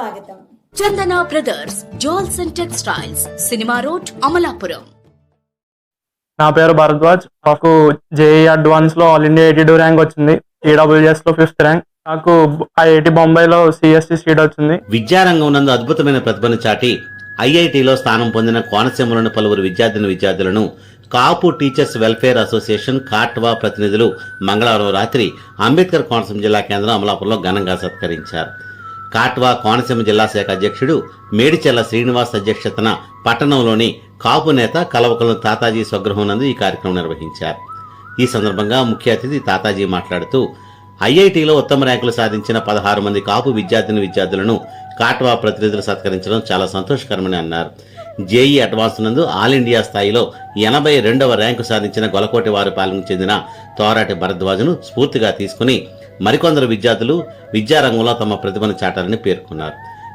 స్వాగతం. Chandana brothers jewels and textiles cinema road Amalapuram. నా పేరు భరద్వాజ్. నాకు JEE అడ్వాన్స్లో all India eighty two rank వచ్చింది. ఈడబ్ల్యూఎస్లో ఫిఫ్త్ ర్యాంక్ నాకు ఐఐటి బొంబాయిలో సిఎస్సి సీట్ వచ్చింది. విద్యారంగం నందు అద్భుతమైన ప్రతిభను చాటి ఐఐటిలో స్థానం పొందిన కోనసీమలోని పలువురు విద్యార్థిని విద్యార్థులను Kapu teachers welfare association Katwa ప్రతినిధులు మంగళవారం రాత్రి అంబేద్కర్ కోనసీమ జిల్లా కేంద్రం అమలాపురంలో ఘనంగా సత్కరించారు. కాట్వా కోనసీమ జిల్లా శాఖ అధ్యక్షుడు మేడిచెల్ల శ్రీనివాస్ అధ్యక్షతన పట్టణంలోని కాపు నేత కలవకలం తాతాజీ స్వగృహం నందు ఈ కార్యక్రమం నిర్వహించారు. ఈ సందర్భంగా ముఖ్య అతిథి తాతాజీ మాట్లాడుతూ ఐఐటిలో ఉత్తమ ర్యాంకులు సాధించిన పదహారు మంది కాపు విద్యార్థిని విద్యార్థులను కాట్వా ప్రతినిధులు సత్కరించడం చాలా సంతోషకరమని అన్నారు. జేఈ అడ్వాన్స్ నందు ఆల్ ఇండియా స్థాయిలో ఎనభై రెండవ ర్యాంకు సాధించిన గొలకోటి వారిపాలెంకు చెందిన తోరాటి భరద్వాజను స్ఫూర్తిగా తీసుకుని మరికొందరు విద్యార్థులు విద్యారంగంలో తమ ప్రతిభను చాటాలని పేర్కొన్నారు.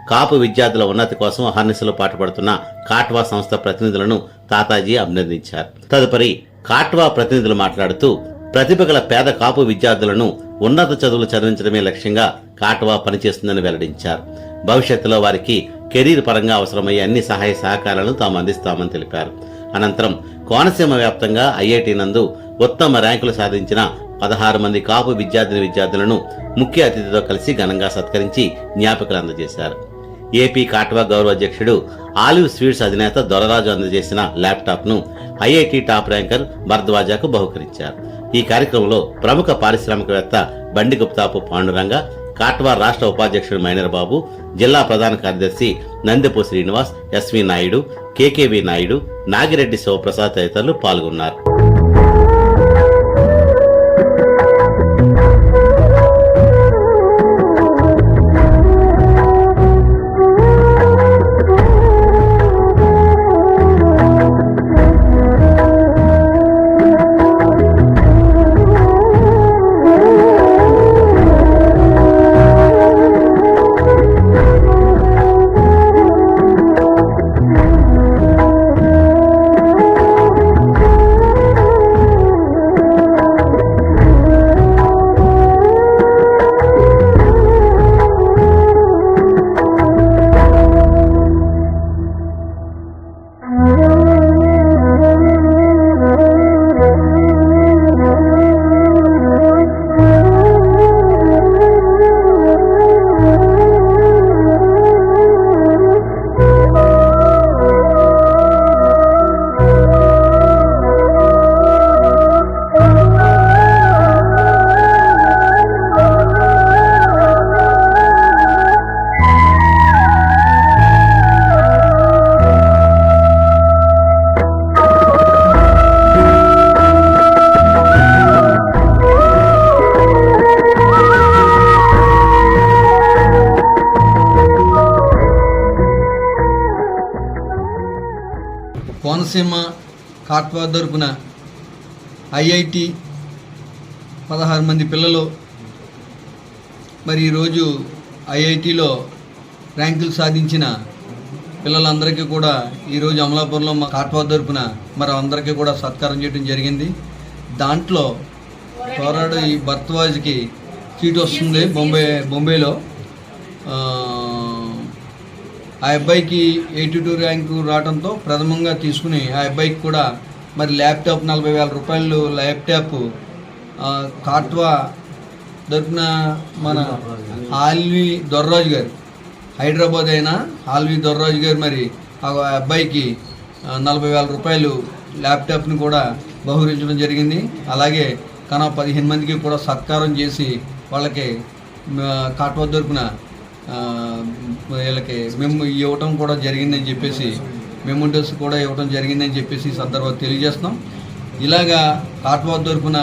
కాపు విద్యార్థుల ఉన్నతి కోసం అహర్నిశలు పాటుపడుతున్న కాట్వా సంస్థ ప్రతినిధులను తాతాజీ అభినందించారు. తదుపరి కాట్వా ప్రతినిధులు మాట్లాడుతూ ప్రతిభ గల పేద కాపు విద్యార్థులను ఉన్నత చదువులు చదివించడమే లక్ష్యంగా కాట్వా పనిచేస్తుందని వెల్లడించారు. భవిష్యత్తులో వారికి కెరీర్ పరంగా అవసరమయ్యే అన్ని సహాయ సహకారాలను తాము అందిస్తామని తెలిపారు. అనంతరం కోనసీమ వ్యాప్తంగా ఐఐటి నందు ఉత్తమ ర్యాంకులు సాధించిన పదహారు మంది కాపు విద్యార్థిని విద్యార్థులను ముఖ్య అతిథితో కలిసి ఘనంగా సత్కరించి జ్ఞాపికలు అందజేశారు. ఏపీ కాట్వా గౌరవ అధ్యక్షుడు ఆలివ్ స్వీట్స్ అధినేత దొరరాజు అందజేసిన ల్యాప్టాప్ను ఐఐటి టాప్ ర్యాంకర్ భరద్వాజాకు బహుకరించారు. ఈ కార్యక్రమంలో ప్రముఖ పారిశ్రామికవేత్త బండి గుప్తాపు పాండురంగ కాట్వా రాష్ట్ర ఉపాధ్యక్షుడు మైనర్ బాబు జిల్లా ప్రధాన కార్యదర్శి నందెపు శ్రీనివాస్ ఎస్వి నాయుడు కేకేవి నాయుడు నాగిరెడ్డి శివప్రసాద్ తదితరులు పాల్గొన్నారు. కోనసీమ కాట్వా తరపున ఐఐటి పదహారు మంది పిల్లలు. మరి ఈరోజు ఐఐటిలో ర్యాంకులు సాధించిన పిల్లలందరికీ కూడా ఈరోజు అమలాపురంలో మా కాట్వా తరపున మరి అందరికీ కూడా సత్కారం చేయడం జరిగింది. దాంట్లో తోరాడు ఈ భర్తవాజ్కి సీట్ వస్తుంది బొంబే బొంబేలో. ఆ, అబ్బాయికి ఎయిటీ టూ ర్యాంకు రావడంతో ప్రథమంగా తీసుకుని ఆ అబ్బాయికి కూడా మరి ల్యాప్టాప్ నలభై వేల రూపాయలు ల్యాప్టాప్ కాట్వా దొరికిన మన ఆల్వి దొర్రాజు గారు. హైదరాబాద్ అయినా ఆల్వి దొర్రాజు గారు మరి ఆ అబ్బాయికి నలభై వేల రూపాయలు ల్యాప్టాప్ని కూడా బహుకరించడం జరిగింది. అలాగే కన పదిహేను మందికి కూడా సత్కారం చేసి వాళ్ళకి కాట్వా దొరికిన వీళ్ళకి మేము ఇవ్వటం కూడా జరిగిందని చెప్పేసి మెమోంటోస్ కూడా ఇవ్వటం జరిగిందని చెప్పేసి ఈ సందర్భంగా తెలియజేస్తున్నాం. ఇలాగా కాట్వా తరఫున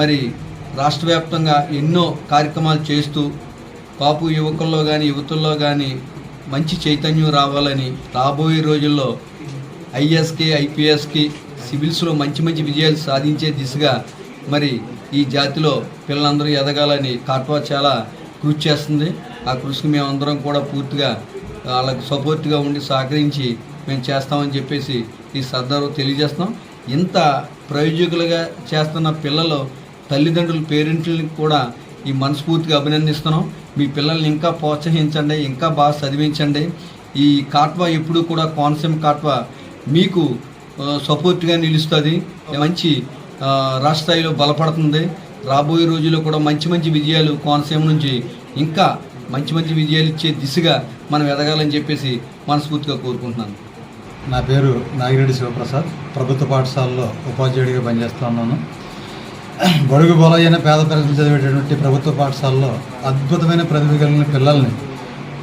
మరి రాష్ట్ర వ్యాప్తంగా ఎన్నో కార్యక్రమాలు చేస్తూ కాపు యువకుల్లో కానీ యువతుల్లో కానీ మంచి చైతన్యం రావాలని రాబోయే రోజుల్లో ఐఎస్కి ఐపీఎస్కి సివిల్స్లో మంచి మంచి విజయాలు సాధించే దిశగా మరి ఈ జాతిలో పిల్లలందరూ ఎదగాలని కాట్వా చాలా కృషి చేస్తుంది. ఆ కృషికి మేమందరం కూడా పూర్తిగా వాళ్ళకు సపోర్ట్గా ఉండి సహకరించి మేము చేస్తామని చెప్పేసి ఈ సర్దారు తెలియజేస్తున్నాం. ఇంత ప్రయోజకులుగా చేస్తున్న పిల్లలు తల్లిదండ్రుల పేరెంట్లని కూడా ఈ మనస్ఫూర్తిగా అభినందిస్తున్నాం. మీ పిల్లల్ని ఇంకా ప్రోత్సహించండి ఇంకా బాగా చదివించండి. ఈ కాట్వా ఎప్పుడు కూడా కోనసీమ కాట్వా మీకు సపోర్ట్గా నిలుస్తుంది. మంచి రాష్ట్ర స్థాయిలో బలపడుతుంది. రాబోయే రోజుల్లో కూడా మంచి మంచి విజయాలు కోనసీమ నుంచి ఇంకా మంచి మంచి విజయాలు ఇచ్చే దిశగా మనం ఎదగాలని చెప్పేసి మనస్ఫూర్తిగా కోరుకుంటున్నాను. నా పేరు నాగిరెడ్డి శివప్రసాద్. ప్రభుత్వ పాఠశాలలో ఉపాధ్యాయుడిగా పనిచేస్తా ఉన్నాను. బడుగు బలైన పేద ప్రజలు చదివేటటువంటి ప్రభుత్వ పాఠశాలలో అద్భుతమైన ప్రతిభ కలిగిన పిల్లల్ని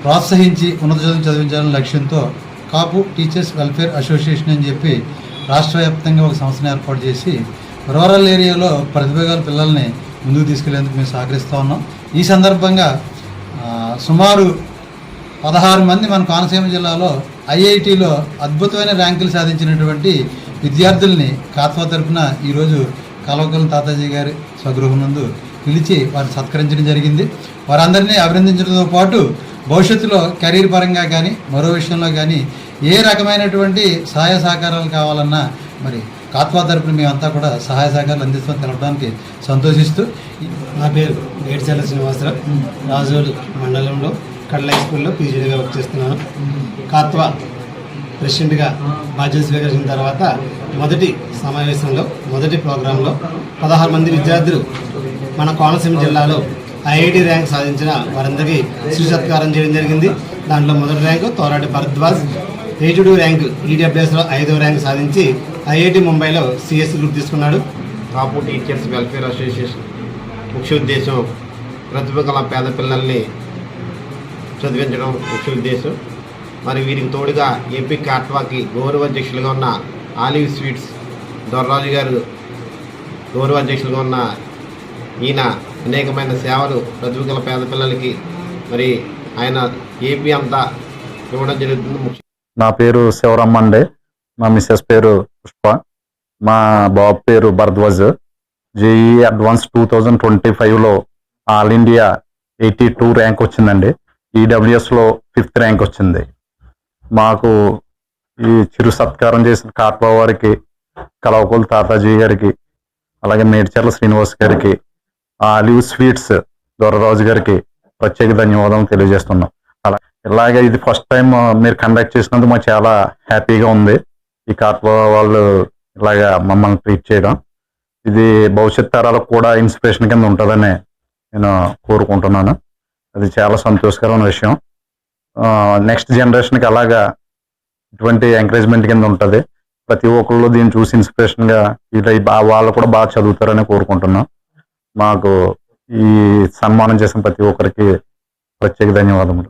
ప్రోత్సహించి ఉన్నత చదువు చదివించాలనే లక్ష్యంతో కాపు టీచర్స్ వెల్ఫేర్ అసోసియేషన్ అని చెప్పి రాష్ట్ర వ్యాప్తంగా ఒక సంస్థను ఏర్పాటు చేసి రూరల్ ఏరియాలో ప్రతిభ గల పిల్లల్ని ముందుకు తీసుకెళ్ళేందుకు మేము సహకరిస్తూ ఉన్నాం. ఈ సందర్భంగా సుమారు పదహారు మంది మన కోనసీమ జిల్లాలో ఐఐటిలో అద్భుతమైన ర్యాంకులు సాధించినటువంటి విద్యార్థుల్ని కాత్వా తరఫున ఈరోజు కలవకలం తాతాజీ గారి స్వగృహం నందు పిలిచి వారిని సత్కరించడం జరిగింది. వారందరినీ అభినందించడంతో పాటు భవిష్యత్తులో కెరీర్ పరంగా కానీ మరో విషయంలో కానీ ఏ రకమైనటువంటి సహాయ సహకారాలు కావాలన్నా మరి కాత్వా తరపున మేమంతా కూడా సహాయ సహకారాలు అందిస్తామని తెలపడానికి సంతోషిస్తూ నా పేరు గేడ్చల్ల శ్రీనివాసరావు. రాజోలు మండలంలో కడల హై స్కూల్లో పీజీడీగా వర్క్ చేస్తున్నాను. కాత్వా ప్రెసిడెంట్గా బాధ్యత స్వీకరించిన తర్వాత మొదటి సమావేశంలో మొదటి ప్రోగ్రాంలో పదహారు మంది విద్యార్థులు మన కోనసీమ జిల్లాలో ఐఐటి ర్యాంక్ సాధించిన వారందరికీ శ్రీ సత్కారం చేయడం జరిగింది. దాంట్లో మొదటి rank Thorati Bharadwaj eighty two rank ఈడబ్ల్యూఎస్లో ఐదవ ర్యాంక్ సాధించి ఐఐటి ముంబైలో సిఎస్సి గ్రూప్ తీసుకున్నాడు. Kapu teachers welfare association. ముఖ్య ఉద్దేశం ప్రతిభ గల పేద పిల్లల్ని చదివించడం ముఖ్య ఉద్దేశం. మరి వీరికి తోడుగా ఏపీ కాట్వాకి గౌరవ అధ్యక్షులుగా ఉన్న ఆలివ్ స్వీట్స్ దొర్రాజు గారు గౌరవ అధ్యక్షులుగా ఉన్న ఈయన అనేకమైన సేవలు ప్రతిభగల పేద పిల్లలకి మరి ఆయన ఏపీ అంతా ఇవ్వడం జరుగుతుంది. ముఖ్య నా పేరు శివరమ్మ అండి. మా మిస్సెస్ పేరు పుష్ప. మా బాబు పేరు Bharadwaj. JEE advance two thousand twenty ఫైవ్లో all India eighty two rank వచ్చిందండి. ఈడబ్ల్యూఎస్లో ఫిఫ్త్ ర్యాంక్ వచ్చింది. మాకు ఈ చిరు సత్కారం చేసిన కాట్వా వారికి కలవకుల తాతాజీ గారికి అలాగే మేడ్చర్ల శ్రీనివాస్ గారికి ఆలివ్ స్వీట్స్ దొరరాజు గారికి ప్రత్యేక ధన్యవాదాలు తెలియజేస్తున్నాం. అలా ఇలాగే ఇది ఫస్ట్ టైం మీరు కండక్ట్ చేసినందుకు మాకు చాలా హ్యాపీగా ఉంది. ఈ కార్పో వాళ్ళు ఇలాగా మమ్మల్ని ట్రీట్ చేయడం. ఇది భవిష్యత్ తరాలకు కూడా ఇన్స్పిరేషన్ కింద ఉంటుందని నేను కోరుకుంటున్నాను. అది చాలా సంతోషకరమైన విషయం. నెక్స్ట్ జనరేషన్కి అలాగా ఇటువంటి ఎంకరేజ్మెంట్ కింద ఉంటుంది. ప్రతి ఒక్కళ్ళు దీన్ని చూసి ఇన్స్పిరేషన్గా ఇది వాళ్ళు కూడా బాగా చదువుతారని కోరుకుంటున్నాం. మాకు ఈ సన్మానం చేసిన ప్రతి ఒక్కరికి ప్రత్యేక ధన్యవాదములు.